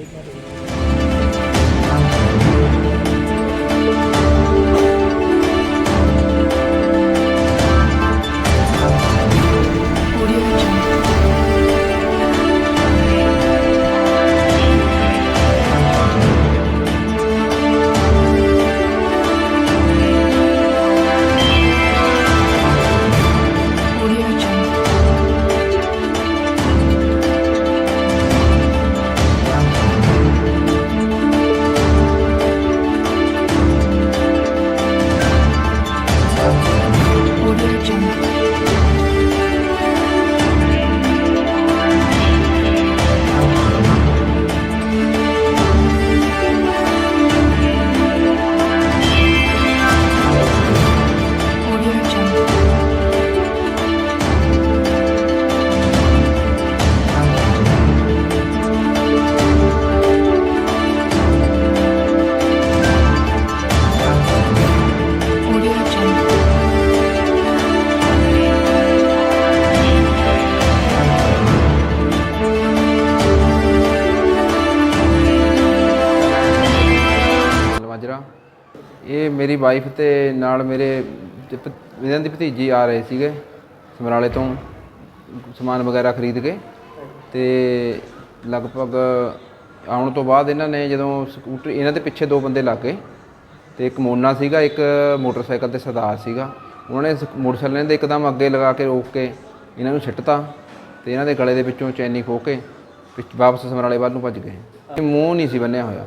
Amen. ਇਹ ਮੇਰੀ wife ਤੇ ਨਾਲ ਮੇਰੇ ਇਹਨਾਂ ਦੀ ਭਤੀਜੀ ਆ ਰਹੇ ਸੀਗੇ ਸਮਰਾਲੇ ਤੋਂ ਸਮਾਨ ਵਗੈਰਾ ਖਰੀਦ ਕੇ ਤੇ ਲਗਭਗ ਆਉਣ ਤੋਂ ਬਾਅਦ ਇਹਨਾਂ ਨੇ ਜਦੋਂ ਸਕੂਟਰ, ਇਹਨਾਂ ਦੇ ਪਿੱਛੇ ਦੋ ਬੰਦੇ ਲੱਗ ਗਏ ਤੇ ਇੱਕ ਮੋਨਾ ਸੀਗਾ, ਇੱਕ ਮੋਟਰਸਾਈਕਲ ਤੇ ਸਰਦਾਰ ਸੀਗਾ। ਉਹਨਾਂ ਨੇ ਸ- ਮੋਟਰਸਾਈਕਲ ਦੇ ਇੱਕਦਮ ਅੱਗੇ ਲਗਾ ਕੇ ਰੋਕ ਕੇ ਇਹਨਾਂ ਨੂੰ ਛਿੱਟਤਾ ਤੇ ਇਹਨਾਂ ਦੇ ਗਲੇ ਦੇ ਵਿੱਚੋਂ ਚੈਨੀ ਖੋਹ ਕੇ ਪਿੱਛ- ਵਾਪਸ ਸਮਰਾਲੇ ਵੱਲ ਨੂੰ ਭੱਜ ਗਏ। ਤੇ ਮੂੰਹ ਨਹੀਂ ਸੀ ਬੰਨਿਆ ਹੋਇਆ।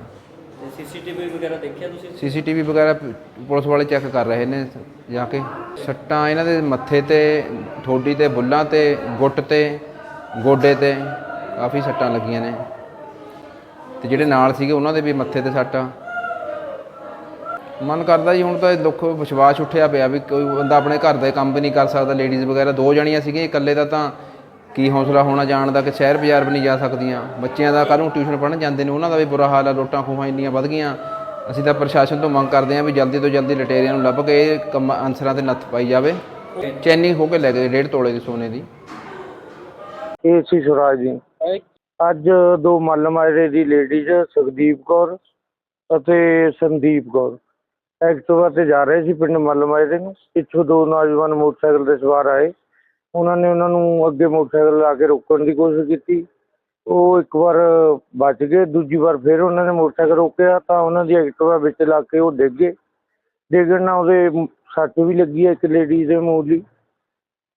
ਸੀਸੀਟੀਵੀ ਵਗੈਰਾ ਦੇਖਿਆ ਤੁਸੀਂ? ਸੀਸੀਟੀਵੀ ਵਗੈਰਾ ਪ- ਪੁਲਿਸ ਵਾਲੇ ਚੈੱਕ ਕਰ ਰਹੇ ਨੇ ਜਾ ਕੇ। ਸੱਟਾਂ ਇਹਨਾਂ ਦੇ ਮੱਥੇ ਤੇ, ਠੋਡੀ ਤੇ, ਬੁੱਲਾਂ ਤੇ, ਗੁੱਟ ਤੇ, ਗੋਡੇ ਤੇ, ਕਾਫੀ ਸੱਟਾਂ ਲੱਗੀਆਂ ਨੇ। ਤੇ ਜਿਹੜੇ ਨਾਲ ਸੀਗੇ ਉਹਨਾਂ ਦੇ ਵੀ ਮੱਥੇ ਤੇ ਸੱਟਾਂ ਮਨ ਕਰਦਾ ਜੀ ਹੁਣ ਤਾਂ ਦੁੱਖ ਵਿਸ਼ਵਾਸ ਉੱਠਿਆ ਪਿਆ ਵੀ ਕੋਈ ਬੰਦਾ ਆਪਣੇ ਘਰ ਦਾ ਕੰਮ ਵੀ ਨਹੀਂ ਕਰ ਸਕਦਾ। ਲੇਡੀਜ਼ ਵਗੈਰਾ ਦੋ ਜਣੀਆਂ ਸੀਗੀਆਂ, ਇਕੱਲੇ ਦਾ ਤਾਂ ਕੀ ਹੌਸਲਾ ਹੋਣਾ ਜਾਣ ਦਾ ਕਿ ਸ਼ਹਿਰ ਬਾਜ਼ਾਰ ਵੀ ਨਹੀਂ ਜਾ ਸਕਦੀਆਂ? ਬੱਚਿਆਂ ਦਾ ਕੱਲ੍ਹ ਨੂੰ ਟਿਊਸ਼ਨ ਪੜ੍ਹਨ ਜਾਂਦੇ ਨੇ, ਉਹਨਾਂ ਦਾ ਵੀ ਬੁਰਾ ਹਾਲ ਆ, ਲੁੱਟਾਂ ਖੋਹਾਂ ਇੰਨੀਆਂ ਵੱਧ ਗਈਆਂ। ਅਸੀਂ ਤਾਂ ਪ੍ਰਸ਼ਾਸਨ ਤੋਂ ਮੰਗ ਕਰਦੇ ਹਾਂ ਵੀ ਜਲਦੀ ਤੋਂ ਜਲਦੀ ਲਟੇਰਿਆਂ ਨੂੰ ਲੱਭ ਕੇ ਇਹ ਕੰਮ ਅਨਸਰਾਂ ਤੇ ਨੱਥ ਪਾਈ ਜਾਵੇ। ਚੈਨੀ ਹੋ ਕੇ ਲੈ ਗਏ, ਡੇਢ ਤੋਲੇ ਦੀ ਸੋਨੇ ਦੀ। ਇਹ ਸੀ ਸੁਰਾਜ ਜੀ। ਅੱਜ ਦੋ ਮੱਲ ਮਾਜਰੇ ਦੀ ਲੇਡੀਜ਼, ਸੁਖਦੀਪ ਕੌਰ ਅਤੇ ਸੰਦੀਪ ਕੌਰ। ਐਕਟਿਵਾ ਤੇ ਜਾ ਰਹੇ ਸੀ ਪਿੰਡ ਮੱਲ ਮਾਜਰੇ ਨੂੰ। ਪਿੱਛੋਂ ਦੋ ਨੌਜਵਾਨ ਮੋਟਰਸਾਈਕਲ ਤੇ ਸਵਾਰ ਆਏ। ਉਹਨਾਂ ਨੇ ਉਹਨਾਂ ਨੂੰ ਅੱਗੇ ਮੋਟਰਸਾਈਕਲ ਲਾ ਕੇ ਰੋਕਣ ਦੀ ਕੋਸ਼ਿਸ਼ ਕੀਤੀ। ਉਹ ਇੱਕ ਵਾਰ ਬਚ ਗਏ, ਦੂਜੀ ਵਾਰ ਫਿਰ ਉਹਨਾਂ ਨੇ ਮੋਟਰਸਾਈਕਲ ਰੋਕਿਆ ਤਾਂ ਉਹਨਾਂ ਦੀ ਐਕਟਿਵਾ ਵਿੱਚ ਲਾ ਕੇ ਉਹ ਡਿੱਗ ਗਏ। ਡਿੱਗਣ ਨਾਲ ਉਹਦੇ ਮ- ਸੱਟ ਵੀ ਲੱਗੀ ਹੈ ਇੱਕ ਲੇਡੀ ਦੇ ਮੂੰਹ ਲਈ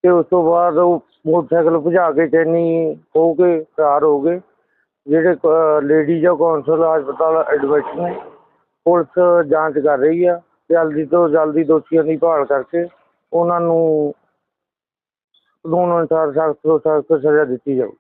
ਤੇ ਉਸ ਤੋਂ ਬਾਅਦ ਉਹ ਮੋਟਰਸਾਈਕਲ ਭਜਾ ਕੇ ਚੈਨੀ ਹੋ ਕੇ ਫਰਾਰ ਹੋ ਗਏ। ਜਿਹੜੇ ਲੇਡੀਜ਼ ਜਾਂ ਕੌਂਸਲ ਹਸਪਤਾਲ ਐਡਮਿਟ ਨੇ। ਪੁਲਿਸ ਜਾਂਚ ਕਰ ਰਹੀ ਆ। ਜਲਦੀ ਤੋਂ ਜਲਦੀ ਦੋਸ਼ੀਆਂ ਦੀ ਭਾਲ ਕਰਕੇ ਉਹਨਾਂ ਨੂੰ ਕਾਨੂੰਨ ਅਨੁਸਾਰ ਸਖਤ ਤੋਂ ਸਖਤ ਸਜ਼ਾ ਦਿੱਤੀ ਜਾਊ।